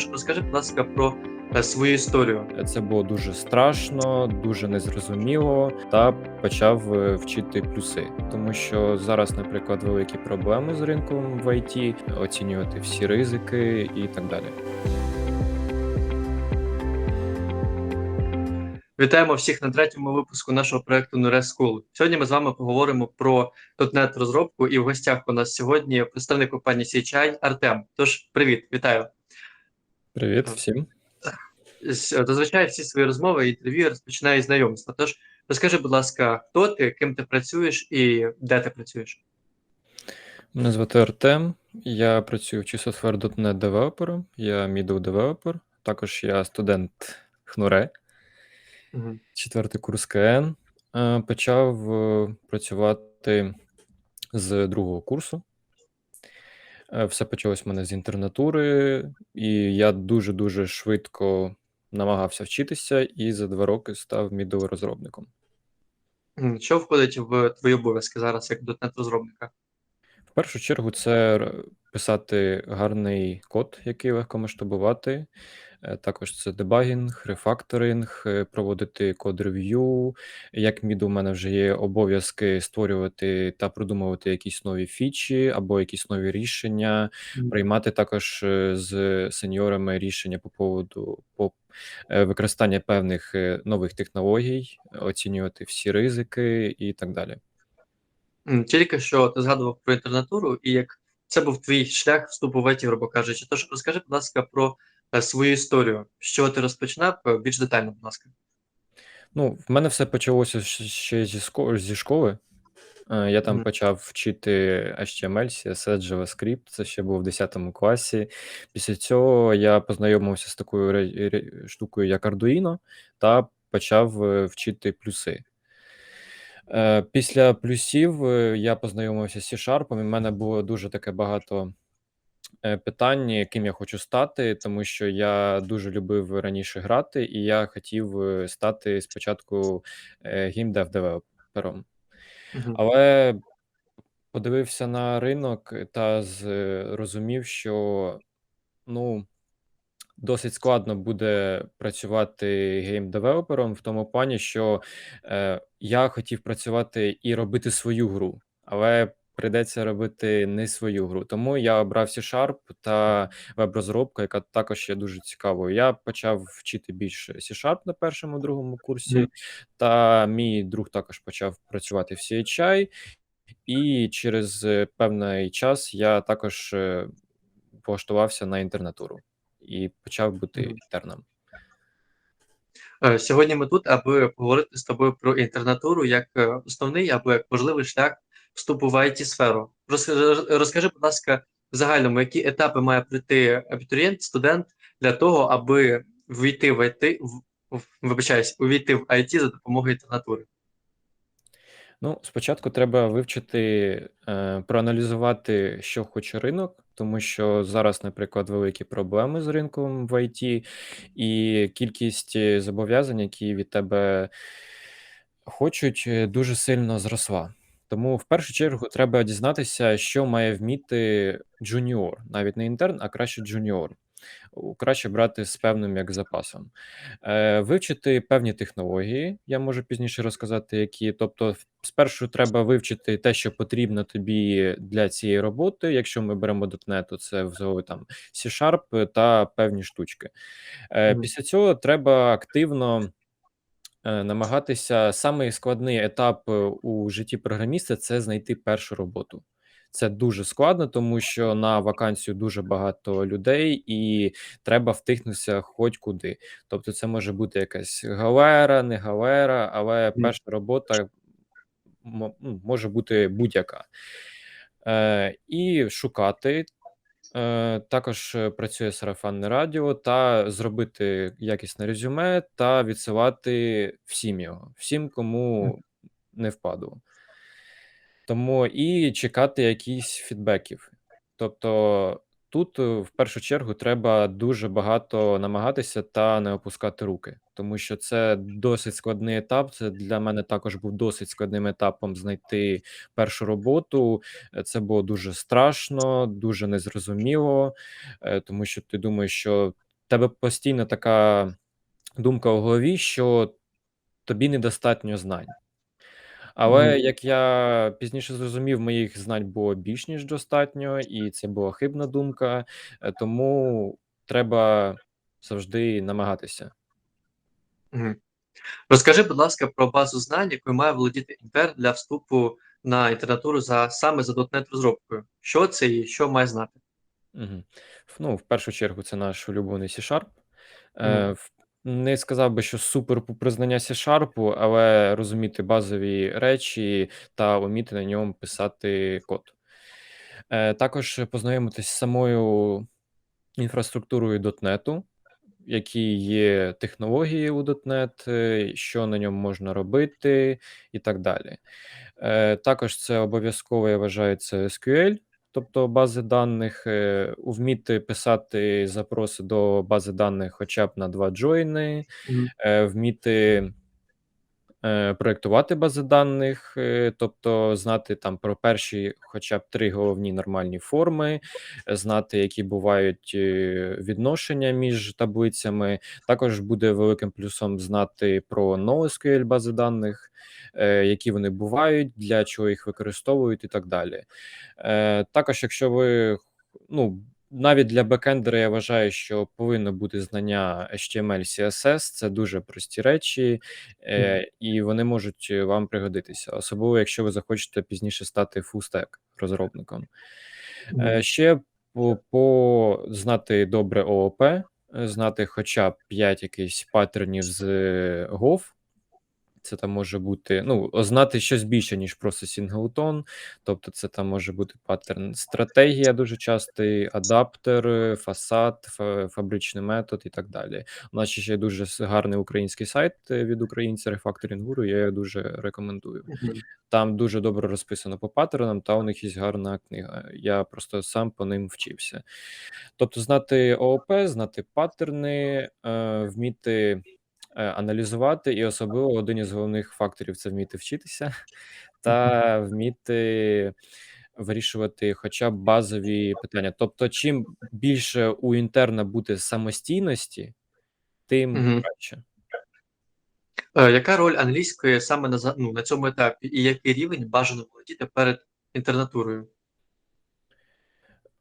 Тож розкажи, будь ласка, про е, свою історію. Це було дуже страшно, дуже незрозуміло, та почав е, вчити плюси, тому що зараз, наприклад, великі проблеми з ринком в IT, оцінювати всі ризики і так далі. Вітаємо всіх на третьому випуску нашого проекту Nure School. Сьогодні ми з вами поговоримо про .NET розробку, і в гостях у нас сьогодні представник компанії CHI Артем. Тож, привіт, вітаю. Привіт всім. Зазвичай всі свої розмови і інтерв'ю розпочинаю з знайомства. Тож розкажи, будь ласка, хто ти, ким ти працюєш і де ти працюєш? Мене звати Артем. Я працюю в Software.NET девелопером, я middle девелопер, також я студент ХНУРЕ, Мгм. четвертий курс КН. Е, Почав е, працювати з другого курсу. Е, Все почалось в мене з інтернатури, і я дуже-дуже швидко намагався вчитися, і за два роки став middle розробником. М, Що входить в твої обов'язки зараз як .NET розробника? В першу чергу, це р- писати гарний код, який легко масштабувати. Е, Також це дебагінг, рефакторинг, е, проводити код рев'ю. Як мід, у мене вже є обов'язки створювати та продумувати якісь нові фічі або якісь нові рішення, приймати також е, з сеньорами рішення по поводу по використання певних нових технологій, оцінювати всі ризики і так далі. Тільки що ти згадував про інтернатуру, і як це був твій шлях вступу в IT, грубо кажучи. Тож розкажи, будь ласка, про е, свою історію. З чого ти розпочинав? Е, Більш детально, будь ласка. Ну, в мене все почалося ще зі шко- зі школи. Е, Я там Мгм. почав вчити HTML, CSS, JavaScript, це ще було в 10 класі. Після цього я познайомився з такою штукою, як Arduino, та почав вчити плюси. Е, Після плюсів е, я познайомився з C-Sharp, і в мене було дуже таке багато е, питань, яким я хочу стати, тому що я дуже любив раніше грати, і я хотів е, стати спочатку е, геймдев-девелопером. Мгм. Але подивився на ринок та зрозумів, що ну, досить складно буде працювати гейм-девелопером в тому плані, що е, я хотів працювати і робити свою гру, але прийдеться робити не свою гру. Тому я обрав C-Sharp та веб-розробка, яка також є дуже цікавою. Я почав вчити більше C-Sharp на першому другому курсі, та мій друг також почав працювати в CHI, і через е, певний час я також е, влаштувався на інтернатуру і почав бути інтерном. Е, Сьогодні ми тут, аби поговорити з тобою про інтернатуру як е, основний або як важливий шлях вступу в it сферу Розкажи, розкажи, будь ласка, в загальному, які етапи має пройти абітурієнт, студент для того, аби війти в IT, вибачаюсь, увійти в IT за допомогою інтернатури. Ну, спочатку треба вивчити, е, проаналізувати, що хоче ринок, тому що зараз, наприклад, великі проблеми з ринком в IT, і кількість е, зобов'язань, які від тебе хочуть, е, дуже сильно зросла. Тому в першу чергу треба дізнатися, що має вміти джуніор, навіть не інтерн, а краще джуніор. Краще брати з певним як запасом. Е, вивчити певні технології, я можу пізніше розказати, які. Тобто, спершу треба вивчити те, що потрібно тобі для цієї роботи. Якщо ми беремо .NET, то це взагалі там C-Sharp та певні штучки. Е, після цього треба активно е, намагатися. Самий складний етап е, у житті програміста це знайти першу роботу. Це дуже складно, тому що на вакансію дуже багато людей, і треба втихнутися хоч куди. Тобто, це може бути якась галера, не галера, але перша робота ну, може бути будь-яка. Е, і шукати. Е, також працює сарафанне радіо та зробити якісне резюме та відсилати всім його, всім, кому не впадло. Тому і чекати якісь фідбеків. Тобто тут е, в першу чергу треба дуже багато намагатися та не опускати руки, тому що це досить складний етап. Це для мене також був досить складним етапом знайти першу роботу. Е, Це було дуже страшно, дуже незрозуміло, е, тому що ти думаєш, що тебе постійно така думка в голові, що тобі недостатньо знань. Але Мгм. як я пізніше зрозумів, моїх знань було більш ніж достатньо, і це була хибна думка, е, тому треба завжди намагатися. Мгм. Розкажи, будь ласка, про базу знань, якою має володіти інтерн для вступу на інтернатуру за саме за .NET розробкою. Що це і що має знати? Мгм. Ф ну, в першу чергу, це наш улюблений C-Sharp. Мгм. Е, в не сказав би, що супер-пупер знання C-Sharp, але розуміти базові речі та вміти на ньому писати код. Е, також познайомитись з самою інфраструктурою .NET, які є технології у .NET, е, що на ньому можна робити і так далі. Е, також це обов'язково, я вважаю, це SQL, тобто бази даних, е, вміти писати запроси до бази даних хоча б на два джойни, mm -hmm. вміти е, проєктувати бази даних, е, тобто знати там про перші хоча б 3 головні нормальні форми, знати, які бувають, е, відношення між таблицями. Також буде великим плюсом знати про NoSQL бази даних, які вони бувають, для чого їх використовують і так далі. Також, якщо ви ну, навіть для бекендера я вважаю, що повинно бути знання HTML, CSS, це дуже прості речі, е, і вони можуть вам пригодитися, особливо якщо ви захочете пізніше стати фулстек розробником. Е, ще по по знати добре ООП, е, знати хоча б 5 якихось паттернів з Gov. Це там може бути, ну, знати щось більше, ніж просто сінглтон, тобто це там може бути паттерн стратегія дуже частий, адаптер, фасад, фабричний метод і так далі. У нас ще є дуже гарний український сайт від українця Refactoring.guru, я його дуже рекомендую. Там дуже добре розписано по паттернам, та у них є гарна книга. Я просто сам по ним вчився. Тобто знати ООП, знати паттерни, е, вміти, е, аналізувати, і особливо один із головних факторів це вміти вчитися та вміти вирішувати хоча б базові питання. Тобто, чим більше у інтерна буде самостійності, тим краще. Е, яка роль англійської саме на ну, на цьому етапі, і який рівень бажано володіти перед інтернатурою?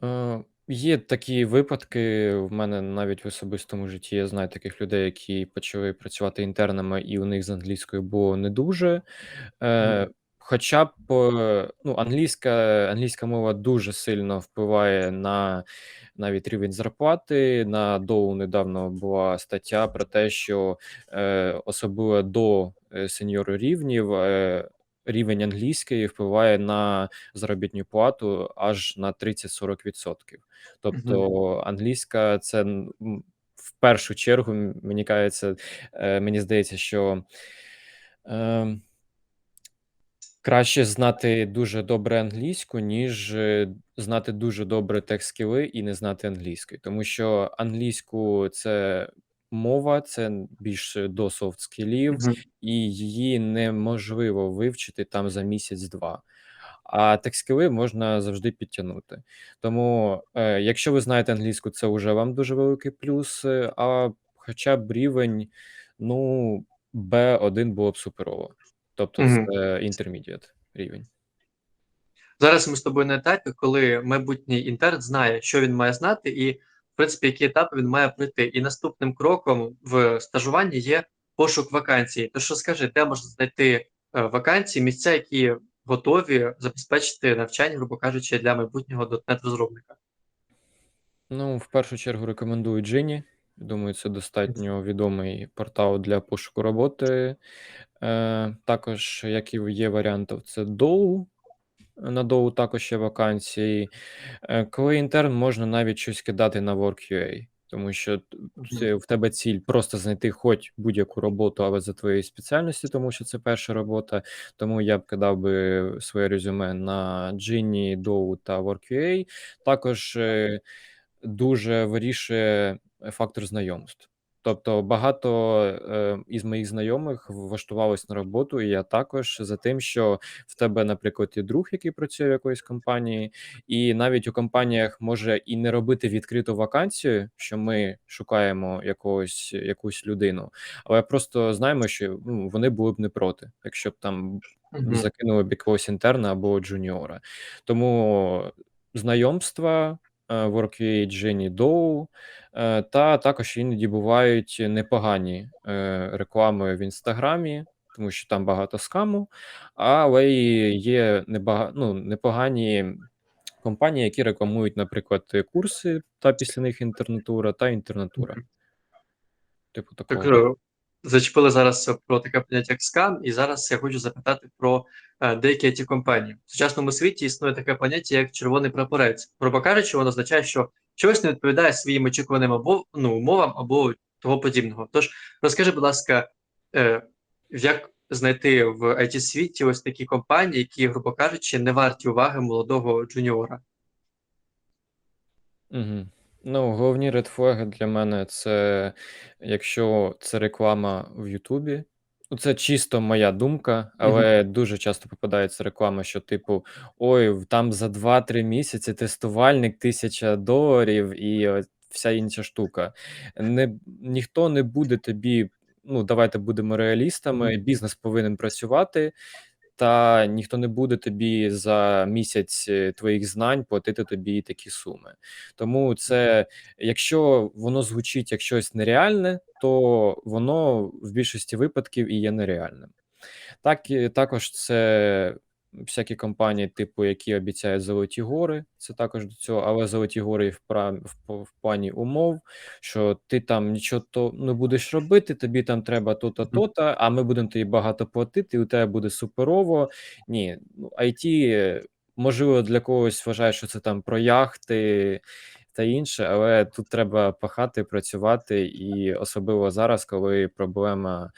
Е, є такі випадки. В мене навіть в особистому житті я знаю таких людей, які почали працювати інтернами, і у них з англійською було не дуже. Мгм. Е, хоча б, ну, англійська англійська мова дуже сильно впливає на навіть рівень зарплати. На Dow недавно була стаття про те, що, е, особливо до, е, сеньор рівнів, е, рівень англійської впливає на заробітну плату аж на 30-40 %. Мгм. Тобто англійська це, в першу чергу, мені кається, е, мені здається, що, ем краще знати дуже добре англійську, ніж знати дуже добре тех-скіли і не знати англійської. Тому що англійську це мова, це більш до софт-скілів, Мгм. і її неможливо вивчити там за місяць-два, а тех-скіли можна завжди підтягнути. Тому, е, якщо ви знаєте англійську, це уже вам дуже великий плюс, а хоча б рівень, ну, B1 було б суперово. Тобто це Мгм. intermediate рівень. Зараз ми з тобою на етапі, коли майбутній інтерн знає, що він має знати, і, принципі, які етапи він має пройти. І наступним кроком в стажуванні є пошук вакансій. Тож розкажи, де можна знайти, е, вакансії, місця, які готові забезпечити навчання, грубо кажучи, для майбутнього .NET розробника? Ну, в першу чергу рекомендую Gini. Думаю, це достатньо відомий портал для пошуку роботи. Е, також, як і є варіантів, це Dow. На Dow також є вакансії. Е, коли інтерн, можна навіть щось кидати на Work.ua, тому що в тебе ціль просто знайти хоч будь-яку роботу, але за твоєю спеціальністю, тому що це перша робота. Тому я б кидав би своє резюме на Gini, Dow та Work.ua. Також, е, дуже вирішує фактор знайомств. Тобто багато е, із моїх знайомих влаштувалось на роботу, і я також за тим, що в тебе, наприклад, є друг, який працює в якоїсь компанії, і навіть у компаніях може і не робити відкриту вакансію, що ми шукаємо якогось якусь людину, але просто знаємо, що ну, вони були б не проти, якщо б там Мгм. закинули б якогось інтерна або джуніора. Тому знайомства, WorkUA, Jenny Dow, е, та також іноді бувають непогані е, реклами в інстаграмі, тому що там багато скаму, але є небага... ну, непогані компанії, які рекламують, наприклад, курси, та після них інтернатура та інтернатура. Типу такого. е, зачепили зараз про таке поняття як скам, і зараз я хочу запитати про е, деякі it компанії. В сучасному світі існує таке поняття як червоний прапорець. Грубо кажучи, воно означає, що чогось не відповідає своїм очікуваним або ну, умовам або того подібного. Тож розкажи, будь ласка, е, як знайти в it світі ось такі компанії, які, грубо кажучи, не варті уваги молодого джуніора? Угу. Ну, головні редфлаги для мене це якщо це реклама в Ютубі. Ну, це чисто моя думка, Мгм. але дуже часто попадається реклама, що, типу, ой, в- там за 2-3 місяці тестувальник 1000 доларів і вся інша штука. Не, ніхто не буде тобі. Ну, давайте будемо реалістами. Мгм. Бізнес повинен працювати, та ніхто не буде тобі за місяць е, твоїх знань платити тобі такі суми. Тому це, якщо воно звучить як щось нереальне, то воно в більшості випадків і є нереальним. Так, також це всякі компанії, типу, які обіцяють золоті гори, це також до цього, але золоті гори в, пра- в, п- в плані умов, що ти там нічого то не будеш робити, тобі там треба то-то, то-то, а ми будемо тобі багато платити, і у тебе буде суперово. Ні, ну, IT, можливо, для когось вважає, що це там про яхти та інше, але тут треба пахати, працювати, і особливо зараз, коли проблема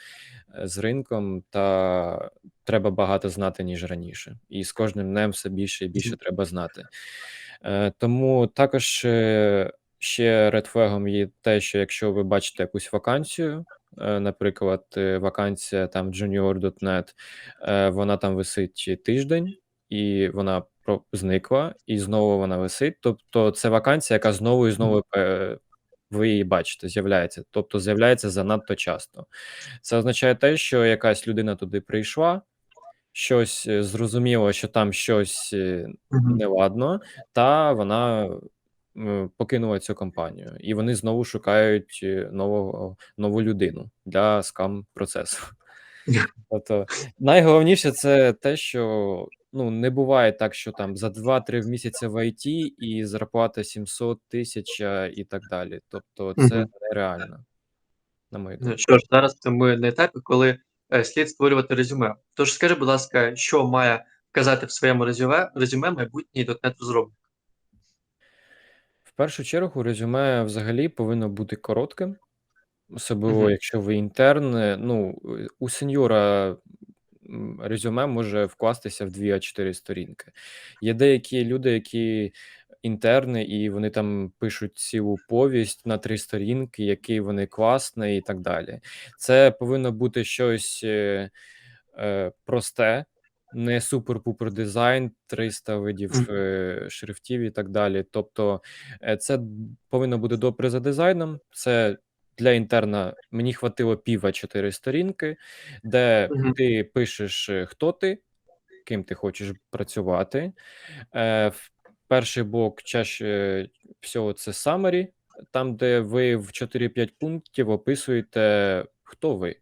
е, з ринком, та треба багато знати, ніж раніше. І з кожним днем все більше і більше треба знати. Е, Тому також е, ще редфлегом є те, що якщо ви бачите якусь вакансію, наприклад, вакансія там junior.net, вона там висить тиждень, і вона зникла, і знову вона висить. Тобто це вакансія, яка знову і знову е, ви її бачите, з'являється. Тобто з'являється занадто часто. Це означає те, що якась людина туди прийшла, щось е, зрозуміло, що там щось е, неладно, та вона покинула цю компанію, і вони знову шукають нового нову людину для скам процесу. Тобто найголовніше це те, що ну не буває так, що там за 2-3 місяці в IT і зарплата 700 тисяч і так далі. Тобто, це Мгм. нереально, на мою Ну, думку. що ж, зараз ми на етапі, коли е, слід створювати резюме. Тож скажи, будь ласка, що має вказати в своєму резюме, резюме майбутній .NET розробник? В першу чергу, резюме взагалі повинно бути коротким, особливо Мгм. якщо ви інтерн. е, Ну, у сеньора резюме може вкластися в 2 А4 сторінки. Є деякі люди, які інтерни, і вони там пишуть цілу повість на 3 сторінки, який вони класний і так далі. Це повинно бути щось е, е, просте, не супер-пупер дизайн, 300 видів е, шрифтів і так далі. Тобто, е, це повинно бути добре за дизайном. Це для інтерна мені хватило пів А4 сторінки, де Мгм. ти пишеш, е, хто ти, ким ти хочеш працювати. Е, в перший блок чаще всього це summary, там, де ви в 4-5 пунктів описуєте, хто ви.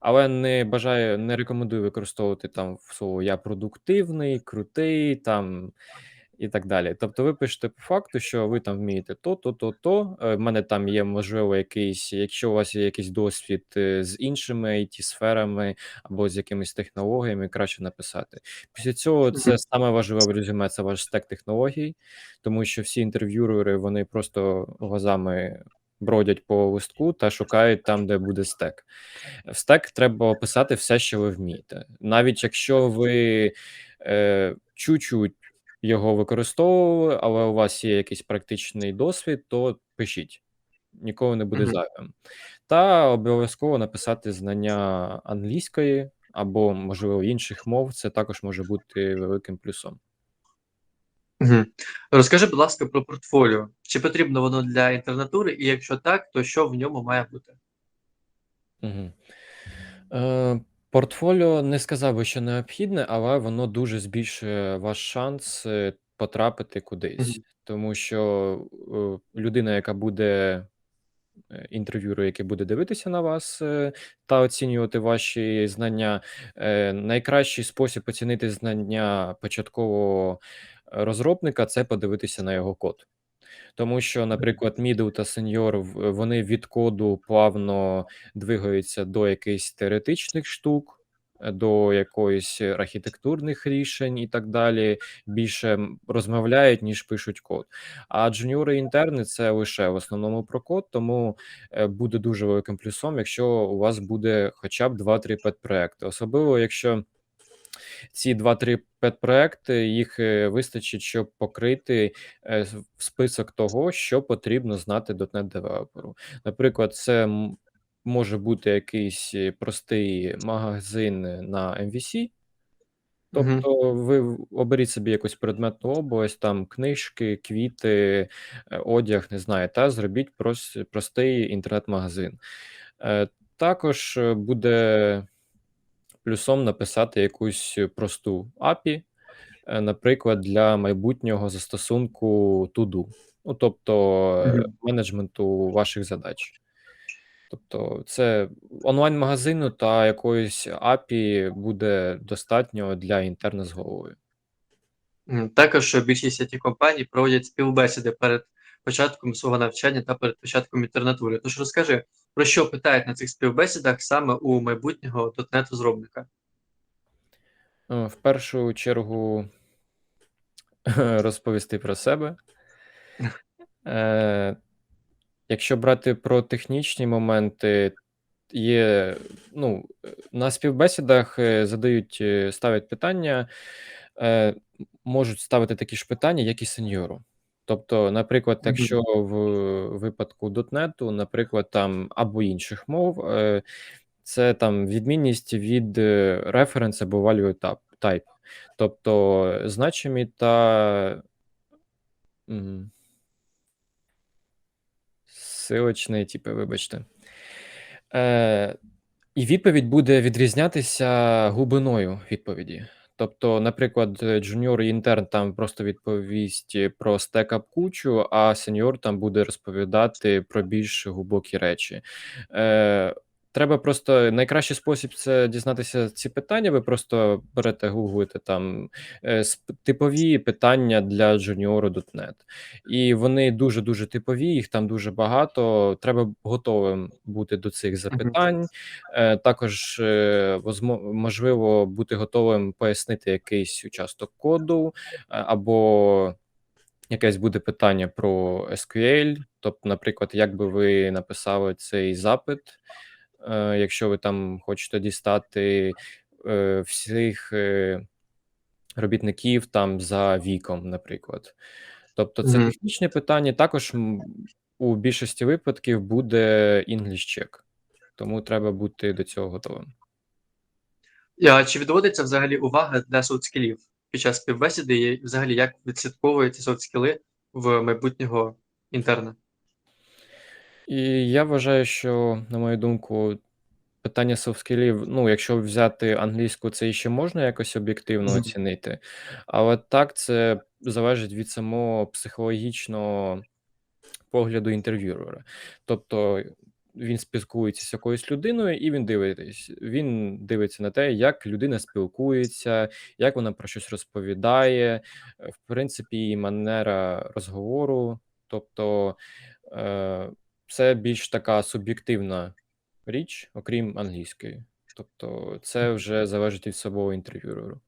Але не бажаю, не рекомендую використовувати там слово я продуктивний, крутий там і так далі. Тобто, ви пишете по факту, що ви там вмієте то, то, то, то. Е, В мене там є можливо якийсь, якщо у вас є якийсь досвід е, з іншими it сферами або з якимись технологіями, краще написати. Після цього це саме важливе в резюме, це ваш стек технологій, тому що всі інтерв'юери вони просто глазами бродять по листку та шукають там, де буде стек. В стек треба описати все, що ви вмієте. Навіть якщо ви е, чуть-чуть його використовували, але у вас є якийсь практичний досвід, то пишіть. ніколи не буде Мгм. зайвим. Та обов'язково написати знання англійської або, можливо, інших мов. Це також може бути великим плюсом. Мгм. Розкажи, будь ласка, про портфоліо. Чи потрібно воно для інтернатури, і якщо так, то що в ньому має бути? Мгм. Е, портфоліо не сказав би, що необхідне, але воно дуже збільшує ваш шанс, е, потрапити кудись. Тому що, е, людина, яка буде е, інтерв'юер, який буде дивитися на вас, та оцінювати ваші знання, найкращий спосіб оцінити знання початкового розробника- це подивитися на його код. Тому що, наприклад, middle та в вони від коду плавно двигаються до якихось теоретичних штук, до якоїсь архітектурних рішень і так далі. Більше, розмовляють, ніж пишуть код. А джуніори, інтерни- це лише в основному про код, тому, е, буде дуже великим плюсом, якщо у вас буде хоча б 2-3 пет-проекти. Особливо, якщо ці 2-3 пет-проекти, їх, е, вистачить, щоб покрити, е, список того, що потрібно знати .NET-девелоперу. Наприклад, це, може бути якийсь простий магазин на MVC. Тобто ви оберіть собі якусь предметну область, там книжки, квіти, е, одяг, не знаю, та зробіть простий інтернет-магазин. Е, також буде плюсом написати якусь просту API, е, наприклад, для майбутнього застосунку to do. Ну, тобто, е, Мгм. менеджменту ваших задач. Тобто це онлайн-магазину та якоїсь API буде достатньо для інтерна з головою. Також більшість IT-компаній проводять співбесіди перед початком свого навчання та перед початком інтернатури. Тож розкажи, про що питають на цих співбесідах саме у майбутнього .NET-розробника? Е, в першу чергу розповісти про себе. Е, якщо брати про технічні моменти, є, ну, на співбесідах, е, задають, ставлять питання, можуть ставити такі ж питання, як і сеньору. Тобто, наприклад, якщо в випадку .NET, наприклад, там або інших мов, е, це там відмінність від reference або value type. Тобто значимі та силочний, типу, вибачте. Е, і відповідь буде відрізнятися глибиною відповіді. Тобто, наприклад, джуніор і інтерн там просто відповість про стек-ап-кучу, а сеньор там буде розповідати про більш глибокі речі. Е, треба просто найкращий спосіб- це дізнатися ці питання. Ви просто берете, гуглите там, е, типові питання для джуніору .NET. І вони дуже-дуже типові, їх там дуже багато. Треба готовим бути до цих запитань. Е, також, е, можливо, бути готовим пояснити якийсь участок коду, або якесь буде питання про SQL. Тобто, наприклад, як би ви написали цей запит, якщо ви там хочете дістати, е, всіх, е, робітників там за віком, наприклад. Тобто це Мгм. технічне питання. Також, у більшості випадків буде English check, тому треба бути до цього готовим. А чи відводиться взагалі увага для софт-скілів під час співбесіди, і взагалі як відслідковуються софт-скіли в майбутнього інтерна? І я вважаю, що, на мою думку, питання софт-скілів, ну, якщо взяти англійську, це іще можна якось об'єктивно Мгм. оцінити, але так це залежить від самого психологічного погляду інтерв'юера. Тобто він спілкується з якоюсь людиною, і він дивитись він дивиться на те, як людина спілкується, як вона про щось розповідає, е, в принципі, її манера розговору. Тобто, е, це більш така суб'єктивна річ, окрім англійської. Тобто це вже залежить від самого інтерв'юеру.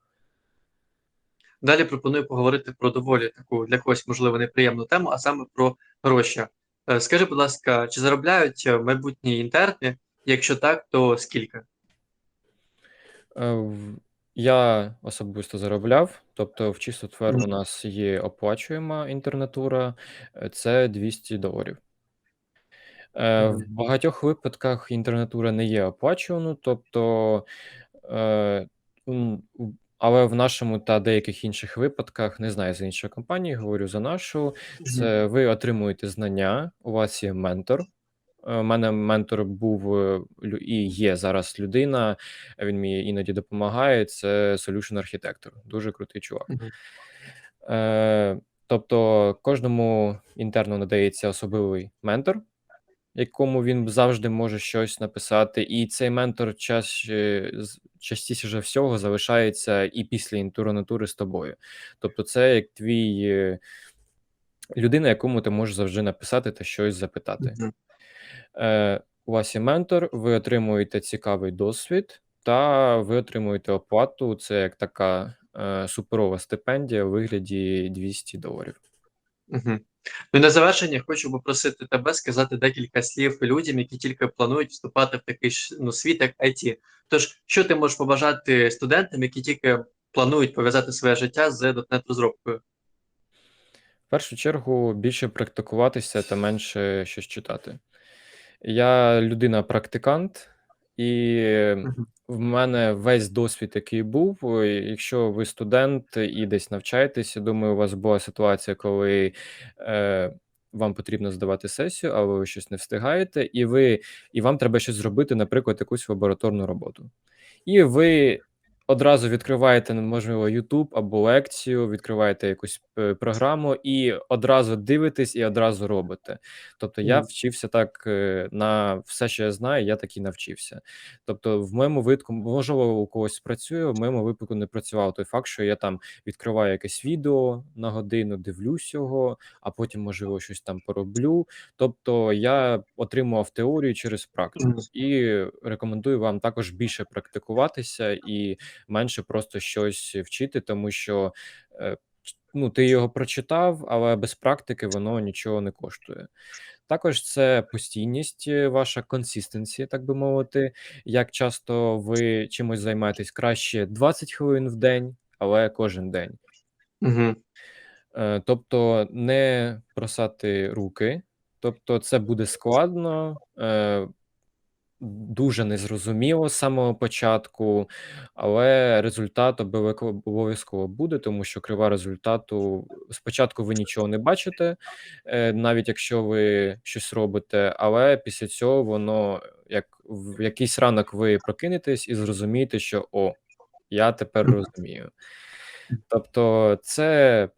Далі пропоную поговорити про доволі таку для когось, можливо, неприємну тему, а саме про гроші. Е, скажи, будь ласка, чи заробляють майбутні інтерни? Якщо так, то скільки? Е, я особисто заробляв, тобто в Чистофер у нас є оплачуєма інтернатура, е, це $200. Е, в багатьох випадках інтернатура не є оплачуваною, тобто, е, але в нашому та деяких інших випадках, не знаю за інші компанії, говорю за нашу, це ви отримуєте знання, у вас є ментор. Е, у мене ментор був, е, і є зараз людина, він мені іноді допомагає, це solution architector, дуже крутий чувак. Е, тобто кожному інтерну надається особливий ментор, якому він завжди може щось написати, і цей ментор чаще частіше за всього залишається і після інтернатури з тобою. Тобто це як твій е, людина, якому ти можеш завжди написати та щось запитати. Мгм. Е, у вас є ментор, ви отримуєте цікавий досвід, та ви отримуєте оплату. Це як така, е, суперова стипендія у вигляді 200 доларів. Мгм. Ну і на завершення хочу попросити тебе сказати декілька слів людям, які тільки планують вступати в такий ну, світ, як IT. Тож, що ти можеш побажати студентам, які тільки планують пов'язати своє життя з .NET розробкою? В першу чергу більше практикуватися та менше щось читати. Я людина-практикант, і в мене весь досвід, який був, якщо ви студент і десь навчаєтеся, думаю, у вас була ситуація, коли, е, вам потрібно здавати сесію, але ви щось не встигаєте, і ви і вам треба щось зробити, наприклад, якусь лабораторну роботу. І ви одразу відкриваєте, можливо, YouTube або лекцію, відкриваєте якусь, е, програму і одразу дивитесь, і одразу робите. Тобто я Мгм. вчився так, е, на все, що я знаю, я так і навчився. Тобто в моєму випадку, можливо, у когось працює, в моєму випадку не працював той факт, що я там відкриваю якесь відео на годину, дивлюсь його, а потім, можливо, щось там пороблю. Тобто я отримував теорію через практику Мгм. і рекомендую вам також більше практикуватися і менше просто щось вчити, тому що, е, ну, ти його прочитав, але без практики воно нічого не коштує. Також це постійність, е, ваша consistency, так би мовити. Як часто ви чимось займаєтесь, краще 20 хвилин в день, але кожен день. Е, тобто не бросати руки, тобто це буде складно, дуже незрозуміло з самого початку, але результат обов'язково буде, тому що крива результату спочатку ви нічого не бачите, е, навіть якщо ви щось робите, але після цього воно як в якийсь ранок ви прокинетесь і зрозумієте, що "О, я тепер розумію". Тобто це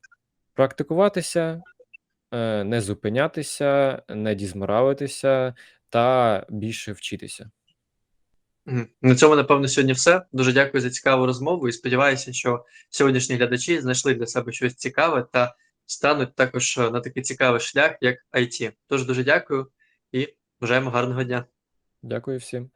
практикуватися, е, не зупинятися, не дізморалитися та більше вчитися. На цьому, напевно, сьогодні все. Дуже дякую за цікаву розмову і сподіваюся, що сьогоднішні глядачі знайшли для себе щось цікаве та стануть також, е, на такий цікавий шлях, як IT. Тож дуже дякую і бажаємо гарного дня. Дякую всім.